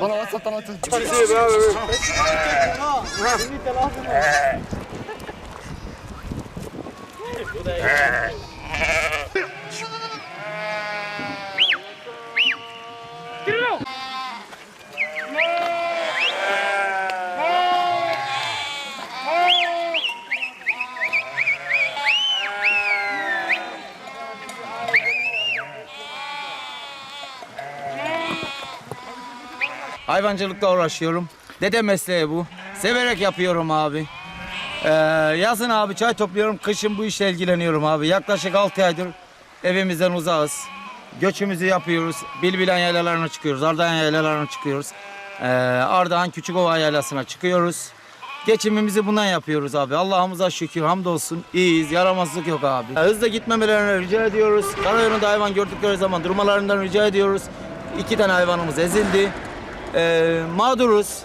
بلا وسط طلعت تسيب Hayvancılıkla uğraşıyorum. Dede mesleği bu. Severek yapıyorum abi. Ee, yazın abi çay topluyorum. Kışın bu işle ilgileniyorum abi. Yaklaşık 6 aydır evimizden uzağız. Göçümüzü yapıyoruz. Bilbilen yaylalarına çıkıyoruz. Ardahan yaylalarına çıkıyoruz. Ee, Ardahan Küçükova yaylasına çıkıyoruz. Geçimimizi bundan yapıyoruz abi. Allah'ımıza şükür hamdolsun. İyiyiz. Yaramazlık yok abi. Hızla gitmemelerini rica ediyoruz. Karayolunda hayvan gördükleri zaman durmalarından rica ediyoruz. İki tane hayvanımız ezildi. Ee, mağduruz.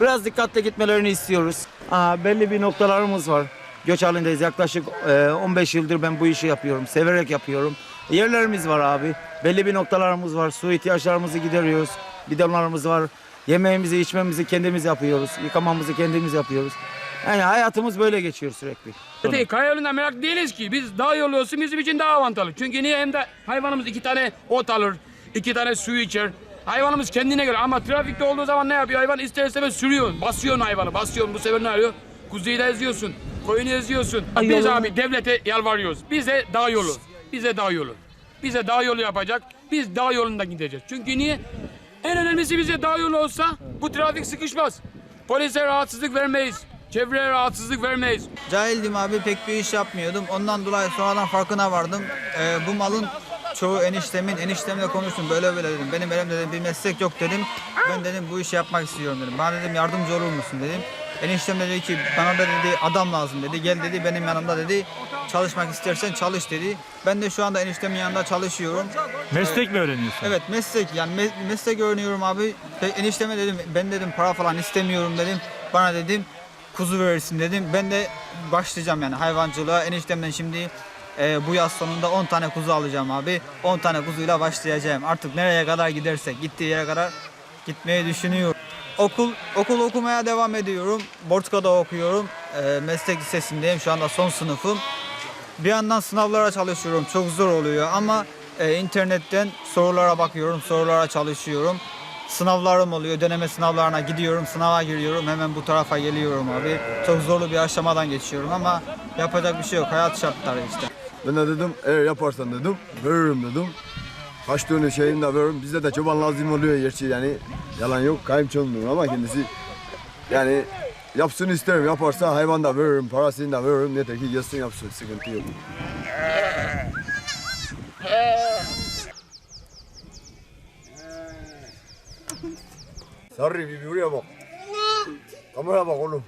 Biraz dikkatli gitmelerini istiyoruz. Aa, belli bir noktalarımız var. Göç halindeyiz. Yaklaşık e, 15 yıldır ben bu işi yapıyorum. Severek yapıyorum. Yerlerimiz var abi. Belli bir noktalarımız var. Su ihtiyaçlarımızı gideriyoruz. Bidonlarımız var. Yemeğimizi, içmemizi kendimiz yapıyoruz. Yıkamamızı kendimiz yapıyoruz. Yani hayatımız böyle geçiyor sürekli. Değil, karayolundan merak değiliz ki. Biz dağ yolu olsun bizim için daha avantajlı. Çünkü niye hem de hayvanımız iki tane ot alır, iki tane su içer. Hayvanımız kendine göre ama trafikte olduğu zaman ne yapıyor? Hayvan ister istemez sürüyor. Basıyorsun hayvanı, basıyorsun. Bu sefer ne arıyor? Kuzuyu da eziyorsun, koyunu eziyorsun. Biz abi devlete yalvarıyoruz. Bize dağ yolu, bize dağ yolu. Bize dağ yolu yapacak. Biz dağ yolunda gideceğiz. Çünkü niye? En önemlisi bize dağ yolu olsa bu trafik sıkışmaz. Polise rahatsızlık vermeyiz. Çevreye rahatsızlık vermeyiz. Cahildim abi pek bir iş yapmıyordum. Ondan dolayı sonradan farkına vardım. Ee, bu malın çoğu eniştemin, eniştemle konuştum böyle böyle dedim. Benim elimde dedim bir meslek yok dedim. Ben dedim bu işi yapmak istiyorum dedim. Bana dedim yardımcı olur musun dedim. Eniştem de dedi ki bana da dedi adam lazım dedi. Gel dedi benim yanımda dedi. Çalışmak istersen çalış dedi. Ben de şu anda eniştemin yanında çalışıyorum. Meslek mi öğreniyorsun? Evet meslek yani me- meslek öğreniyorum abi. Enişteme dedim ben dedim para falan istemiyorum dedim. Bana dedim kuzu verirsin dedim. Ben de başlayacağım yani hayvancılığa. Eniştemden şimdi e, bu yaz sonunda 10 tane kuzu alacağım abi. 10 tane kuzuyla başlayacağım. Artık nereye kadar gidersek gittiği yere kadar gitmeyi düşünüyorum. Okul okul okumaya devam ediyorum. Borçka'da okuyorum. E, meslek lisesindeyim. Şu anda son sınıfım. Bir yandan sınavlara çalışıyorum. Çok zor oluyor ama e, internetten sorulara bakıyorum, sorulara çalışıyorum. Sınavlarım oluyor. Deneme sınavlarına gidiyorum, sınava giriyorum. Hemen bu tarafa geliyorum abi. Çok zorlu bir aşamadan geçiyorum ama yapacak bir şey yok. Hayat şartları işte. Ben de dedim eğer yaparsan dedim veririm dedim. Kaç tane şeyim de veririm. Bizde de çoban lazım oluyor gerçi yani yalan yok kayınçolum ama kendisi yani yapsın isterim yaparsa hayvan da veririm parasını da veririm yeter ki yazsın yapsın sıkıntı yok. Sarı bir buraya bak. Kamera bak oğlum.